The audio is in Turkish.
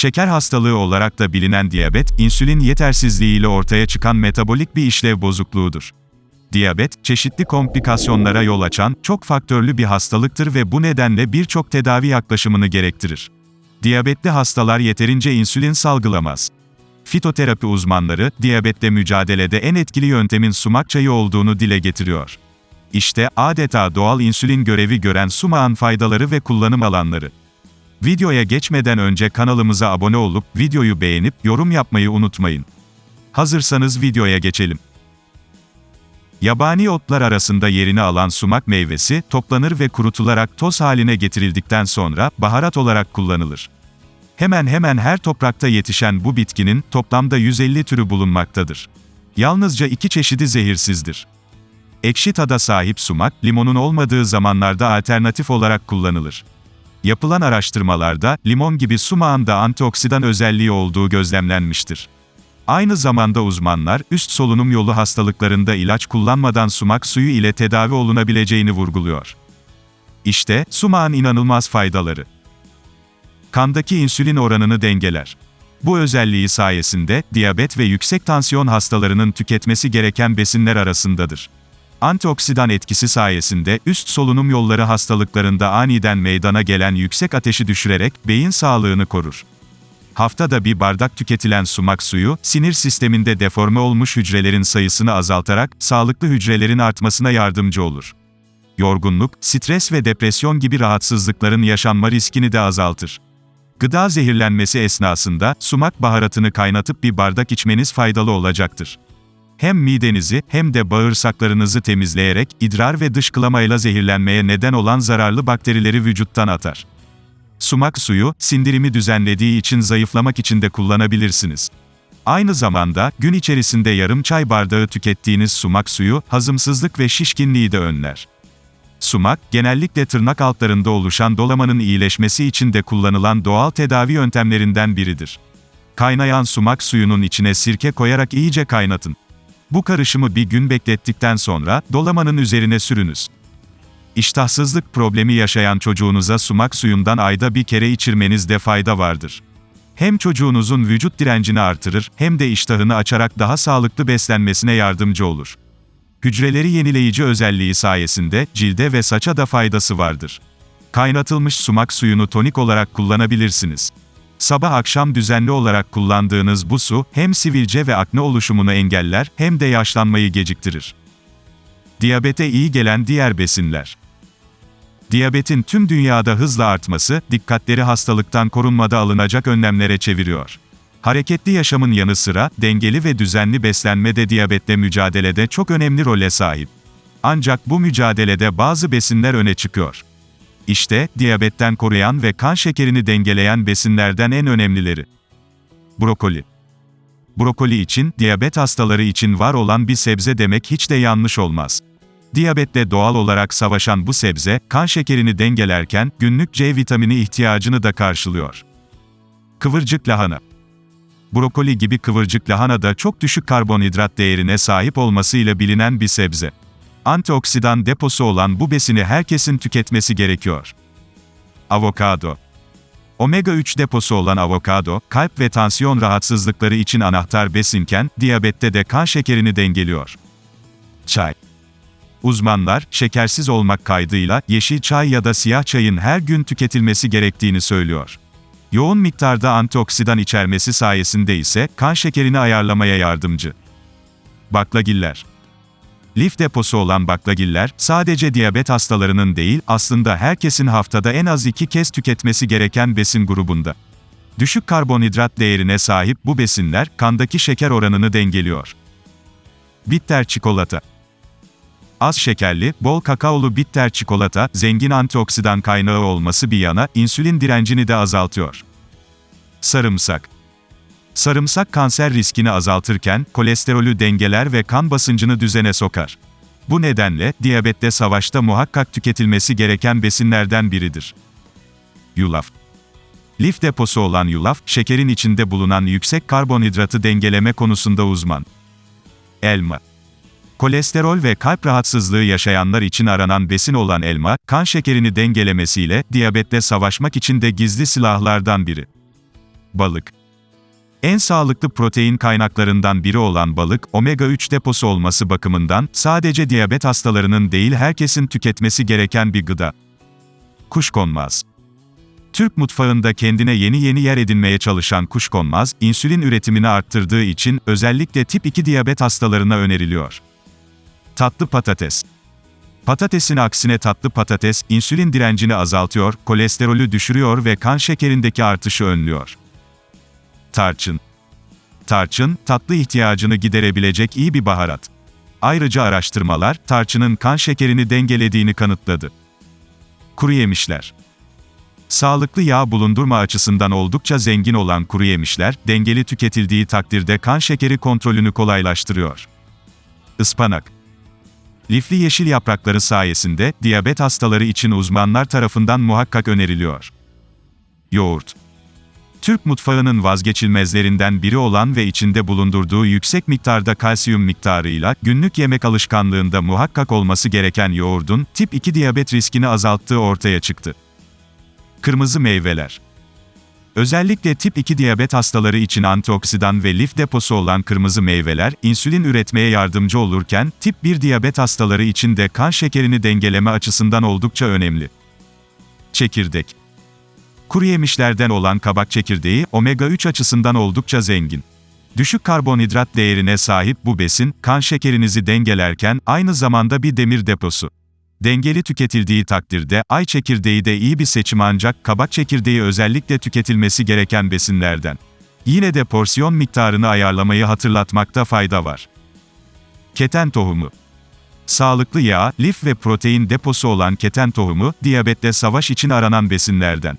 Şeker hastalığı olarak da bilinen diyabet, insülin yetersizliği ile ortaya çıkan metabolik bir işlev bozukluğudur. Diyabet, çeşitli komplikasyonlara yol açan, çok faktörlü bir hastalıktır ve bu nedenle birçok tedavi yaklaşımını gerektirir. Diyabetli hastalar yeterince insülin salgılamaz. Fitoterapi uzmanları, diyabetle mücadelede en etkili yöntemin sumak çayı olduğunu dile getiriyor. İşte, adeta doğal insülin görevi gören sumağın faydaları ve kullanım alanları. Videoya geçmeden önce kanalımıza abone olup, videoyu beğenip, yorum yapmayı unutmayın. Hazırsanız videoya geçelim. Yabani otlar arasında yerini alan sumak meyvesi, toplanır ve kurutularak toz haline getirildikten sonra, baharat olarak kullanılır. Hemen hemen her toprakta yetişen bu bitkinin, toplamda 150 türü bulunmaktadır. Yalnızca iki çeşidi zehirsizdir. Ekşi tada sahip sumak, limonun olmadığı zamanlarda alternatif olarak kullanılır. Yapılan araştırmalarda, limon gibi sumağın da antioksidan özelliği olduğu gözlemlenmiştir. Aynı zamanda uzmanlar, üst solunum yolu hastalıklarında ilaç kullanmadan sumak suyu ile tedavi olunabileceğini vurguluyor. İşte, sumağın inanılmaz faydaları. Kandaki insülin oranını dengeler. Bu özelliği sayesinde, diyabet ve yüksek tansiyon hastalarının tüketmesi gereken besinler arasındadır. Antioksidan etkisi sayesinde, üst solunum yolları hastalıklarında aniden meydana gelen yüksek ateşi düşürerek, beyin sağlığını korur. Haftada bir bardak tüketilen sumak suyu, sinir sisteminde deforme olmuş hücrelerin sayısını azaltarak, sağlıklı hücrelerin artmasına yardımcı olur. Yorgunluk, stres ve depresyon gibi rahatsızlıkların yaşanma riskini de azaltır. Gıda zehirlenmesi esnasında, sumak baharatını kaynatıp bir bardak içmeniz faydalı olacaktır. Hem midenizi, hem de bağırsaklarınızı temizleyerek, idrar ve dışkılamayla zehirlenmeye neden olan zararlı bakterileri vücuttan atar. Sumak suyu, sindirimi düzenlediği için zayıflamak için de kullanabilirsiniz. Aynı zamanda, gün içerisinde yarım çay bardağı tükettiğiniz sumak suyu, hazımsızlık ve şişkinliği de önler. Sumak, genellikle tırnak altlarında oluşan dolamanın iyileşmesi için de kullanılan doğal tedavi yöntemlerinden biridir. Kaynayan sumak suyunun içine sirke koyarak iyice kaynatın. Bu karışımı bir gün beklettikten sonra, dolamanın üzerine sürünüz. İştahsızlık problemi yaşayan çocuğunuza sumak suyundan ayda bir kere içirmenizde fayda vardır. Hem çocuğunuzun vücut direncini artırır, hem de iştahını açarak daha sağlıklı beslenmesine yardımcı olur. Hücreleri yenileyici özelliği sayesinde, cilde ve saça da faydası vardır. Kaynatılmış sumak suyunu tonik olarak kullanabilirsiniz. Sabah akşam düzenli olarak kullandığınız bu su, hem sivilce ve akne oluşumunu engeller, hem de yaşlanmayı geciktirir. Diyabete iyi gelen diğer besinler. Diyabetin tüm dünyada hızla artması, dikkatleri hastalıktan korunmada alınacak önlemlere çeviriyor. Hareketli yaşamın yanı sıra, dengeli ve düzenli beslenme de diyabetle mücadelede çok önemli role sahip. Ancak bu mücadelede bazı besinler öne çıkıyor. İşte, diyabetten koruyan ve kan şekerini dengeleyen besinlerden en önemlileri. Brokoli. Brokoli için, diyabet hastaları için var olan bir sebze demek hiç de yanlış olmaz. Diyabetle doğal olarak savaşan bu sebze, kan şekerini dengelerken, günlük C vitamini ihtiyacını da karşılıyor. Kıvırcık lahana. Brokoli gibi kıvırcık lahana da çok düşük karbonhidrat değerine sahip olmasıyla bilinen bir sebze. Antioksidan deposu olan bu besini herkesin tüketmesi gerekiyor. Avokado. Omega 3 deposu olan avokado, kalp ve tansiyon rahatsızlıkları için anahtar besinken, diyabette de kan şekerini dengeliyor. Çay. Uzmanlar, şekersiz olmak kaydıyla, yeşil çay ya da siyah çayın her gün tüketilmesi gerektiğini söylüyor. Yoğun miktarda antioksidan içermesi sayesinde ise, kan şekerini ayarlamaya yardımcı. Baklagiller. Lif deposu olan baklagiller, sadece diyabet hastalarının değil, aslında herkesin haftada en az iki kez tüketmesi gereken besin grubunda. Düşük karbonhidrat değerine sahip bu besinler, kandaki şeker oranını dengeliyor. Bitter çikolata. Az şekerli, bol kakaolu bitter çikolata, zengin antioksidan kaynağı olması bir yana, insülin direncini de azaltıyor. Sarımsak. Sarımsak kanser riskini azaltırken, kolesterolü dengeler ve kan basıncını düzene sokar. Bu nedenle, diyabette savaşta muhakkak tüketilmesi gereken besinlerden biridir. Yulaf. Lif deposu olan yulaf, şekerin içinde bulunan yüksek karbonhidratı dengeleme konusunda uzman. Elma. Kolesterol ve kalp rahatsızlığı yaşayanlar için aranan besin olan elma, kan şekerini dengelemesiyle, diyabetle savaşmak için de gizli silahlardan biri. Balık. En sağlıklı protein kaynaklarından biri olan balık, omega-3 deposu olması bakımından sadece diyabet hastalarının değil herkesin tüketmesi gereken bir gıda. Kuşkonmaz. Türk mutfağında kendine yeni yeni yer edinmeye çalışan kuşkonmaz, insülin üretimini arttırdığı için özellikle tip 2 diyabet hastalarına öneriliyor. Tatlı patates. Patatesin aksine tatlı patates, insülin direncini azaltıyor, kolesterolü düşürüyor ve kan şekerindeki artışı önlüyor. Tarçın. Tarçın, tatlı ihtiyacını giderebilecek iyi bir baharat. Ayrıca araştırmalar, tarçının kan şekerini dengelediğini kanıtladı. Kuru yemişler. Sağlıklı yağ bulundurma açısından oldukça zengin olan kuru yemişler, dengeli tüketildiği takdirde kan şekeri kontrolünü kolaylaştırıyor. Ispanak. Lifli yeşil yaprakları sayesinde, diyabet hastaları için uzmanlar tarafından muhakkak öneriliyor. Yoğurt. Türk mutfağının vazgeçilmezlerinden biri olan ve içinde bulundurduğu yüksek miktarda kalsiyum miktarıyla, günlük yemek alışkanlığında muhakkak olması gereken yoğurdun, tip 2 diyabet riskini azalttığı ortaya çıktı. Kırmızı meyveler. Özellikle tip 2 diyabet hastaları için antioksidan ve lif deposu olan kırmızı meyveler, insülin üretmeye yardımcı olurken, tip 1 diyabet hastaları için de kan şekerini dengeleme açısından oldukça önemli. Çekirdek. Kuru yemişlerden olan kabak çekirdeği, omega-3 açısından oldukça zengin. Düşük karbonhidrat değerine sahip bu besin, kan şekerinizi dengelerken, aynı zamanda bir demir deposu. Dengeli tüketildiği takdirde, ay çekirdeği de iyi bir seçim ancak kabak çekirdeği özellikle tüketilmesi gereken besinlerden. Yine de porsiyon miktarını ayarlamayı hatırlatmakta fayda var. Keten tohumu. Sağlıklı yağ, lif ve protein deposu olan keten tohumu, diyabetle savaş için aranan besinlerden.